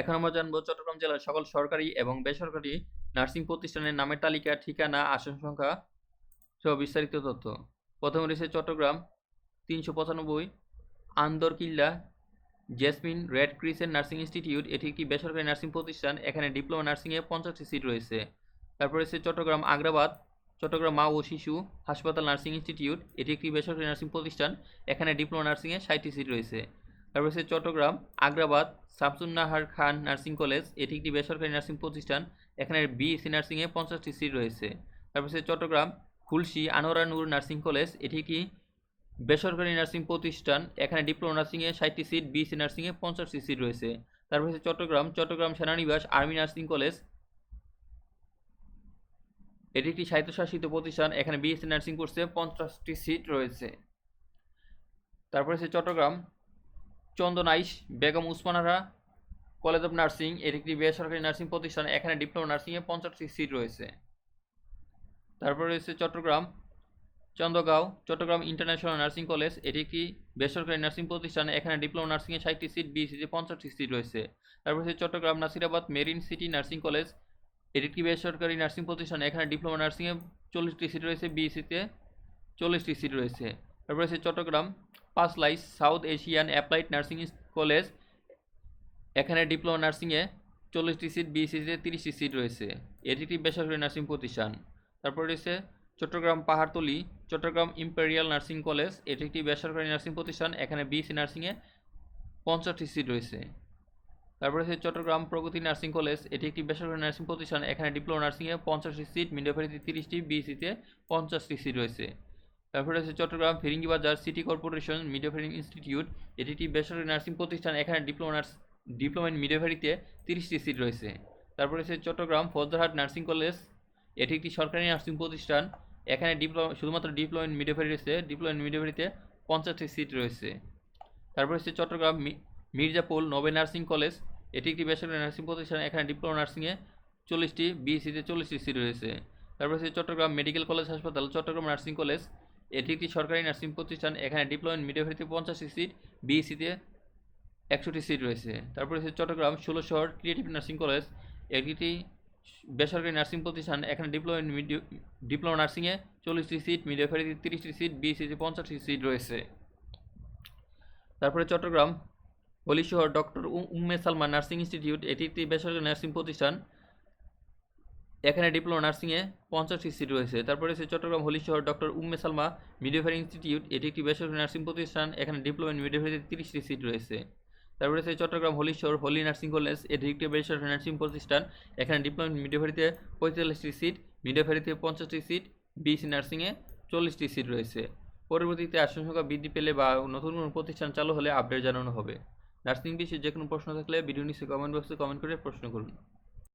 এখন আমরা জানব চট্টগ্রাম জেলার সকল সরকারি এবং বেসরকারি নার্সিং প্রতিষ্ঠানের নামের তালিকা, ঠিকানা, আসন সংখ্যা সহ বিস্তারিত তথ্য। প্রথমে রয়েছে চট্টগ্রাম, তিনশো পঁচানব্বই Andarkilla Jesmin red crescent nursing institute. এটি একটি বেসরকারি নার্সিং প্রতিষ্ঠান, এখানে ডিপ্লোমা নার্সিংয়ে পঞ্চাশটি সিট রয়েছে। তারপরে রয়েছে চট্টগ্রাম আগ্রাবাদ, চট্টগ্রাম মা ও শিশু হাসপাতাল নার্সিং ইনস্টিটিউট। এটি একটি বেসরকারি নার্সিং প্রতিষ্ঠান, এখানে ডিপ্লোমা নার্সিংয়ে ষাটটি সিট রয়েছে। তারপর রয়েছে চট্টগ্রাম, আগ্রাবাদ, শামসুন্নাহার খান নার্সিং কলেজ, এটি একটি বেসরকারি নার্সিং প্রতিষ্ঠান এখানে বিএসসি নার্সিংয়ে পঞ্চাশটি সিট রয়েছে। তারপর হচ্ছে চট্টগ্রাম, খুলশি আনোয়ারা নূর নার্সিং কলেজ, এটি একটি বেসরকারি নার্সিং প্রতিষ্ঠান, এখানে ডিপ্লোমা নার্সিংয়ে ষাটটি সিট বিএসসি নার্সিংয়ে পঞ্চাশটি সিট রয়েছে। তারপর চট্টগ্রাম চট্টগ্রাম সেনানিবাস আর্মি নার্সিং কলেজ, এটি একটি স্বায়ত্তশাসিত প্রতিষ্ঠান, এখানে বিএসসি নার্সিং কোর্সে পঞ্চাশটি সিট রয়েছে। তারপরে হচ্ছে Chattogram Chandanaish Begum Usmanara college of nursing এটি একটি বেসরকারি নার্সিং প্রতিষ্ঠান, এখানে ডিপ্লোমা নার্সিংয়ে পঞ্চাশটি সিট রয়েছে। তারপর রয়েছে Chattogram Chandragaon Chattogram international nursing college, এটি একটি বেসরকারি নার্সিং প্রতিষ্ঠান, এখানে ডিপ্লোমা নার্সিংয়ে ষাটটি সিট বিএসিতে পঞ্চাশটি সিট রয়েছে। তারপর হচ্ছে Chattogram Nasirabad marine city nursing college এটি একটি বেসরকারি নার্সিং প্রতিষ্ঠান, এখানে ডিপ্লোমা নার্সিংয়ে চল্লিশটি সিট রয়েছে বিএসিতে চল্লিশটি সিট রয়েছে। তারপর রয়েছে Chattogram Panchlaish south Asian applied nursing college এখানে ডিপ্লোমা নার্সিংয়ে চল্লিশটি সিট বিএসসিতে তিরিশটি সিট রয়েছে। এটি একটি বেসরকারি নার্সিং প্রতিষ্ঠান। তারপর রয়েছে Chattogram Pahartali, Chattogram imperial nursing college এটি একটি বেসরকারি নার্সিং প্রতিষ্ঠান। এখানে বিএসসি নার্সিংয়ে পঞ্চাশটি সিট রয়েছে। তারপরে রয়েছে চট্টগ্রাম প্রগতি নার্সিং কলেজ এটি একটি বেসরকারি নার্সিং প্রতিষ্ঠান। এখানে ডিপ্লোমা নার্সিংয়ে পঞ্চাশটি সিট মিডোফারিতে তিরিশটি বিএসসিতে পঞ্চাশটি সিট রয়েছে। তারপরে রয়েছে চট্টগ্রাম ফিরিঙ্গি বাজার, সিটি কর্পোরেশন মিডোফারিং ইনস্টিটিউট। এটি একটি বেসরকারি নার্সিং প্রতিষ্ঠান। এখানে ডিপ্লোমা নার্স, ডিপ্লোমা ইন মিডোফারিতে তিরিশটি সিট রয়েছে। তারপরে রয়েছে চট্টগ্রাম ফৌজদারহাট নার্সিং কলেজ। এটি একটি সরকারি নার্সিং প্রতিষ্ঠান। এখানে ডিপ্লোমা, শুধুমাত্র ডিপ্লোমা ইন মিডোফারি রয়েছে। ডিপ্লোমা ইন মিডোফারিতে পঞ্চাশটি সিট রয়েছে। তারপরে হচ্ছে চট্টগ্রাম মির্জাপুল নবে নার্সিং কলেজ। এটি একটি বেসরকারি নার্সিং প্রতিষ্ঠান। এখানে ডিপ্লোমা নার্সিংয়ে চল্লিশটি বিএসসিতে চল্লিশটি সিট রয়েছে। তারপরে হচ্ছে চট্টগ্রাম মেডিকেল কলেজ হাসপাতাল, চট্টগ্রাম নার্সিং কলেজ। এটি একটি সরকারি নার্সিং প্রতিষ্ঠান, এখানে ডিপ্লোমা ইন মিডোফারিতে পঞ্চাশটি সিট বিএসসিতে একশোটি সিট রয়েছে। তারপর হচ্ছে চট্টগ্রাম, ষোলো শহর ক্রিয়েটিভ নার্সিং কলেজ একটি বেসরকারি নার্সিং প্রতিষ্ঠান, এখানে ডিপ্লোমা ডিপ্লোমা নার্সিংয়ে চল্লিশটি সিট মিডিওফারিতে তিরিশটি সিট বিএসসিতে পঞ্চাশটি সিট রয়েছে। তারপরে Chattogram Halishahar doctor Umme Salman nursing institute, এটি একটি বেসরকারি নার্সিং প্রতিষ্ঠান। এখানে ডিপ্লোমা নার্সিংয়ে পঞ্চাশটি সিট রয়েছে। তারপরে রয়েছে Chattogram Halishahar doctor Umme Salma midwifery institute এটি একটি বেসরকারি নার্সিং প্রতিষ্ঠান, এখানে ডিপ্লোমা ইন মিডিওফারিতে তিরিশটি সিট রয়েছে। তারপরে রয়েছে চট্টগ্রাম হলি শহর হলি নার্সিং কলেজ এটি একটি বেসরকারি নার্সিং প্রতিষ্ঠান, এখানে ডিপ্লোমা ইন মিডিওফারিতে পঁয়তাল্লিশটি সিট মিডিওফারিতে পঞ্চাশটি সিট বিএসসি নার্সিংয়ে চল্লিশটি সিট রয়েছে। পরবর্তীতে আসন সংখ্যা বৃদ্ধি পেলে বা নতুন কোনো প্রতিষ্ঠান চালু হলে আপডেট জানানো হবে। নার্সিং বিষয়ে যে কোনো প্রশ্ন থাকলে ভিডিও নিচে কমেন্ট বক্সে কমেন্ট করে প্রশ্ন করুন।